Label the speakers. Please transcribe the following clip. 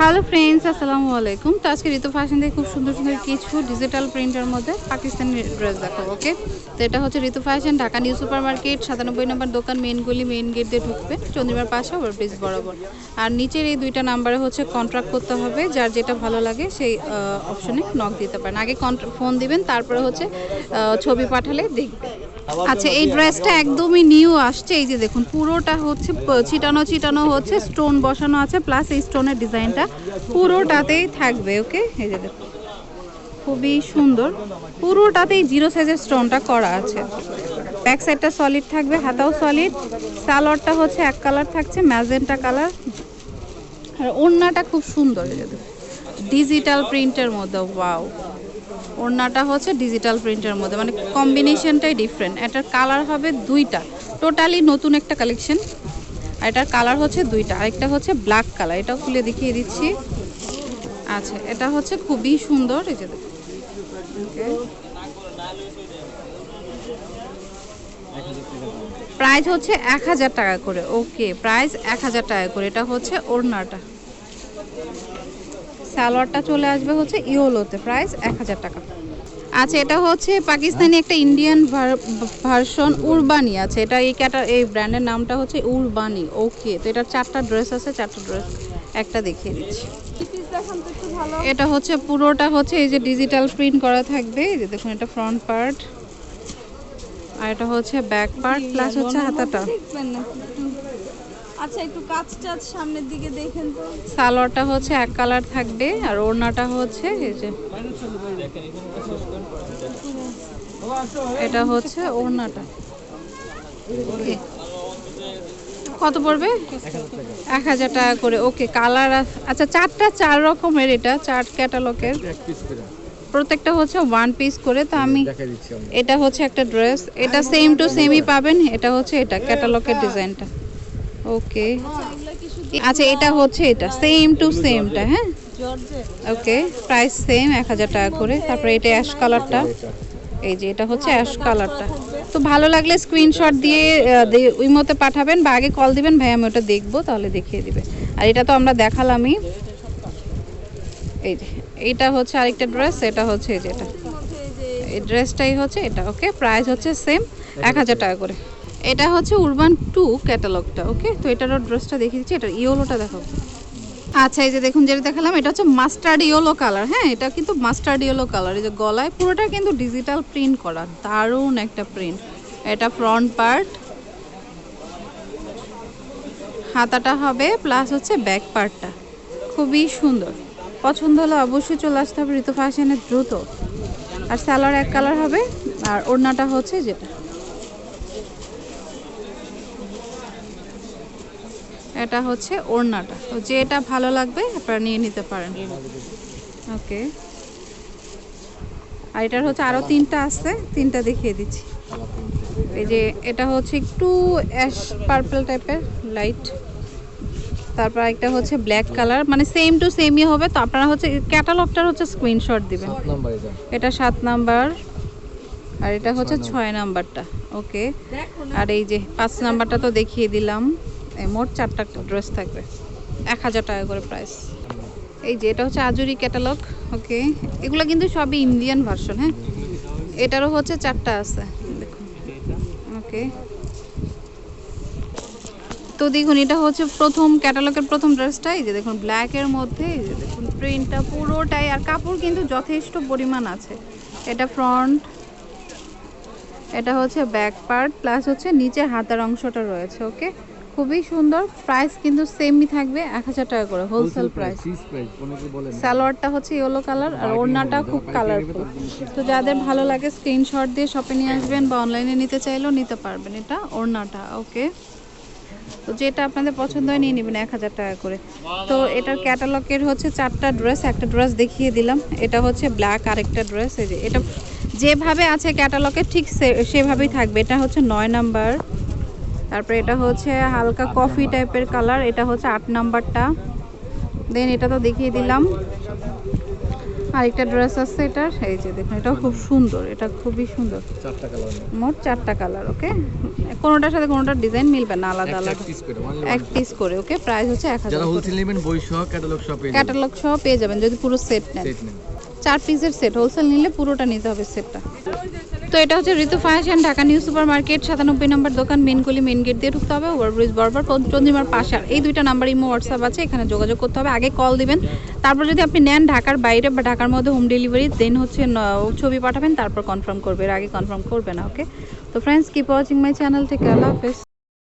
Speaker 1: Hello friends আসসালামু আলাইকুম। তো আজকে ঋতু ফ্যাশন থেকে খুব সুন্দর সুন্দর কিছু ডিজিটাল প্রিন্টের মধ্যে পাকিস্তানি ড্রেস দেখাবো ওকে তো এটা হচ্ছে Ritu fashion Dhaka new super market সাতানব্বই নম্বর দোকান মেন গলি মেন গেট দিয়ে ঢুকবে, চন্দ্রিমার পাশে ওভার ব্রিজ বরাবর। আর নিচের এই দুইটা নাম্বারে হচ্ছে কন্ট্রাক্ট করতে হবে, যার যেটা ভালো লাগে সেই অপশনে নক দিতে পারেন। আগে ফোন দিবেন, তারপরে হচ্ছে ছবি পাঠালে দেখবে। আচ্ছা এই ড্রেসটা একদমই নিউ আসছে। এই যে দেখুন পুরোটা হচ্ছে ছিটানো ছিটানো হচ্ছে স্টোন বসানো আছে প্লাস এই স্টোনের ডিজাইনটা পুরোটাতেই থাকবে ওকে এই যে দেখুন খুবই সুন্দর। পুরোটাতেই জিরো সাইজের স্টোনটা করা আছে। ব্যাক সাইডটা সলিড থাকবে হাতাও সলিড সালোয়ারটা হচ্ছে এক কালার থাকছে ম্যাজেন্টা কালার আর ওড়নাটা খুব সুন্দর এই যে দেখুন। ডিজিটাল প্রিন্টের মধ্যে ওয়াও ওড়নাটা হচ্ছে ডিজিটাল প্রিন্টের মধ্যে মানে কম্বিনেশনটাই ডিফারেন্ট এটার কালার হবে দুইটা। টোটালি নতুন একটা কালেকশন আর এটার কালার হচ্ছে দুইটা। আরেকটা হচ্ছে ব্ল্যাক কালার এটাও খুলে দেখিয়ে দিচ্ছি। আচ্ছা এটা হচ্ছে খুবই সুন্দর। এই যে প্রাইস হচ্ছে এক হাজার টাকা করে। ওকে প্রাইস এক হাজার টাকা করে। এটা হচ্ছে ওড়নাটা। সালোয়ারটা চলে আসবে হচ্ছে ইওলোতে প্রাইস এক হাজার টাকা। আচ্ছা এটা হচ্ছে পাকিস্তানি একটা ইন্ডিয়ান ভার্সন উরবানি আছে। এটা এই ক্যাটা, এই ব্র্যান্ডের নামটা হচ্ছে উরবানি ওকে তো এটার চারটা ড্রেস আছে, চারটা ড্রেস একটা দেখিয়ে দিচ্ছি। এটা হচ্ছে পুরোটা হচ্ছে এই যে ডিজিটাল প্রিন্ট করা থাকবে, এই যে দেখুন এটা ফ্রন্ট পার্ট আর এটা হচ্ছে ব্যাক পার্ট প্লাস হচ্ছে হাতাটা।
Speaker 2: আচ্ছা একটু কাজ টাচ সামনের দিকে দেখেন তো।
Speaker 1: সালোয়ারটা হচ্ছে এক কালার থাকবে আর ওড়নাটা হচ্ছে এই যে। এটা হচ্ছে ওড়নাটা। ওকে কত পড়বে? এক হাজার টাকা করে। ওকে কালার আচ্ছা চারটা চার রকমের এটা চার ক্যাটালগের প্রত্যেকটা হচ্ছে ওয়ান পিস করে তো আমি এটা হচ্ছে একটা ড্রেস এটা সেম টু সেমই পাবেন এটা হচ্ছে এটা ক্যাটালগের ডিজাইনটা ওকে আচ্ছা এটা হচ্ছে এটা সেম টু সেমটা হ্যাঁ? ওকে প্রাইস সেম এক হাজার টাকা করে। তারপরে এটা অ্যাশ কালারটা এই যে, এটা হচ্ছে অ্যাশ কালারটা তো ভালো লাগলে স্ক্রিনশট দিয়ে ওই মতে পাঠাবেন বা আগে কল দিবেন। ভাই, আমি ওটা দেখব, তাহলে দেখিয়ে দিবে। আর এটা তো আমরা দেখালামই। এই যে এইটা হচ্ছে আরেকটা ড্রেস এটা হচ্ছে এই যে, এটা। এই ড্রেসটাই হচ্ছে এটা ওকে প্রাইস হচ্ছে সেম এক হাজার টাকা করে। এটা হচ্ছে উরবান টু ক্যাটালগটা ওকে তো এটারও ড্রেসটা দেখিয়ে দিচ্ছি এটা ইয়েলোটা দেখাবো আচ্ছা এই যে দেখুন, যেটা দেখালাম, এটা হচ্ছে মাস্টার্ড ইয়েলো কালার হ্যাঁ? এটা কিন্তু মাস্টার্ড ইয়েলো কালার এই যে গলায় পুরোটা কিন্তু ডিজিটাল প্রিন্ট করা, দারুণ একটা প্রিন্ট এটা ফ্রন্ট পার্ট হাতাটা হবে প্লাস হচ্ছে ব্যাক পার্টটা খুবই সুন্দর। পছন্দ হলে অবশ্যই চলে আসতে হবে, ঋতু ফ্যাশনের দ্রুত। আর স্যালোয়ার এক কালার হবে, আর ওড়নাটা হচ্ছে যেটা। এটা হচ্ছে ওড়নাটা। তো যেটা ভালো লাগবে আপনারা নিয়ে নিতে পারেন। ওকে। আর এটার হচ্ছে আরও তিনটা আছে তিনটা দেখিয়ে দিচ্ছি। এই যে এটা হচ্ছে একটু অ্যাশ পার্পল টাইপের লাইট। তারপর একটা হচ্ছে ব্ল্যাক কালার মানে সেম টু সেমই হবে। তো আপনারা হচ্ছে ক্যাটালগটার হচ্ছে স্ক্রিনশট দিবেন। এটা। সাত নাম্বার আর এটা হচ্ছে ছয় নাম্বারটা। ওকে। আর এই যে পাঁচ নাম্বারটা তো দেখিয়ে দিলাম। মোট চারটা ড্রেস থাকবে। এক হাজার টাকা করে প্রাইস এই যে, এটা হচ্ছে আজুরি ক্যাটালগ ওকে এগুলো কিন্তু সবই ইন্ডিয়ান ভার্সন হ্যাঁ? এটারও হচ্ছে চারটা আছে, দেখুন ওকে তো দেখুন, এটা হচ্ছে প্রথম ক্যাটালগের প্রথম ড্রেসটা, এই যে দেখুন ব্ল্যাকের মধ্যে, এই যে দেখুন প্রিন্টটা পুরোটাই, আর কাপড় কিন্তু যথেষ্ট পরিমাণ আছে। এটা ফ্রন্ট এটা হচ্ছে ব্যাক পার্ট প্লাস হচ্ছে নিচে হাতার অংশটা রয়েছে ওকে খুবই সুন্দর। প্রাইস কিন্তু সেমই থাকবে এক হাজার টাকা করে হোলসেল প্রাইস সালোয়ারটা হচ্ছে ইয়েলো কালার আর ওড়নাটা খুব কালারফুল তো যাদের ভালো লাগে স্ক্রিনশট দিয়ে শপে নিয়ে আসবেন বা অনলাইনে নিতে চাইলেও নিতে পারবেন এটা ওড়নাটা ওকে তো যেটা আপনাদের পছন্দ হয় নিয়ে নেবেন এক হাজার টাকা করে। তো এটার ক্যাটালগের হচ্ছে চারটা ড্রেস একটা ড্রেস দেখিয়ে দিলাম। এটা হচ্ছে ব্ল্যাক আরেকটা ড্রেস এই যে এটা যেভাবে আছে ক্যাটালগে ঠিক সেভাবেই থাকবে। এটা হচ্ছে নয় নাম্বার তারপরে এটা হচ্ছে হালকা কফি টাইপের কালার এটা হচ্ছে আট নাম্বারটা। দেন এটা তো দেখিয়ে দিলাম। আরেকটা ড্রেস আছে এটার এই যে দেখুন এটাও খুব সুন্দর এটা খুবই সুন্দর।
Speaker 3: চারটা কালার
Speaker 1: মোট চারটা কালার ওকে? কোনোটার সাথে কোনোটার ডিজাইন মিলবে না আলাদা আলাদা। এক পিস করে ওকে? প্রাইস হচ্ছে এক হাজার
Speaker 3: যারা হোলসেল নেবেন বই সহ ক্যাটালগ সহ পেয়ে যাবেন
Speaker 1: যদি পুরো সেট নেন।
Speaker 3: সেট নেন।
Speaker 1: চার পিসের সেট হোলসেল নিলে পুরোটা নিতে হবে সেটটা তো এটা হচ্ছে Ritu fashion, Dhaka new super market সাতানব্বই নম্বর দোকান মেনগুলি মেন গেট দিয়ে ঢুকতে হবে ওভারব্রিজ বরাবর চন্দ্রিমার পাশে আর এই দুইটা নাম্বার ইমো হোয়াটসঅ্যাপ আছে, এখানে যোগাযোগ করতে হবে, আগে কল দিবেন। তারপর যদি আপনি নেন ঢাকার বাইরে বা ঢাকার মধ্যে হোম ডেলিভারি দেন হচ্ছে ছবি পাঠাবেন, তারপর কনফার্ম করবে, এর আগে কনফার্ম করবে না ওকে তো friends keep watching my channel থেকে আল্লাহ হাফেজ।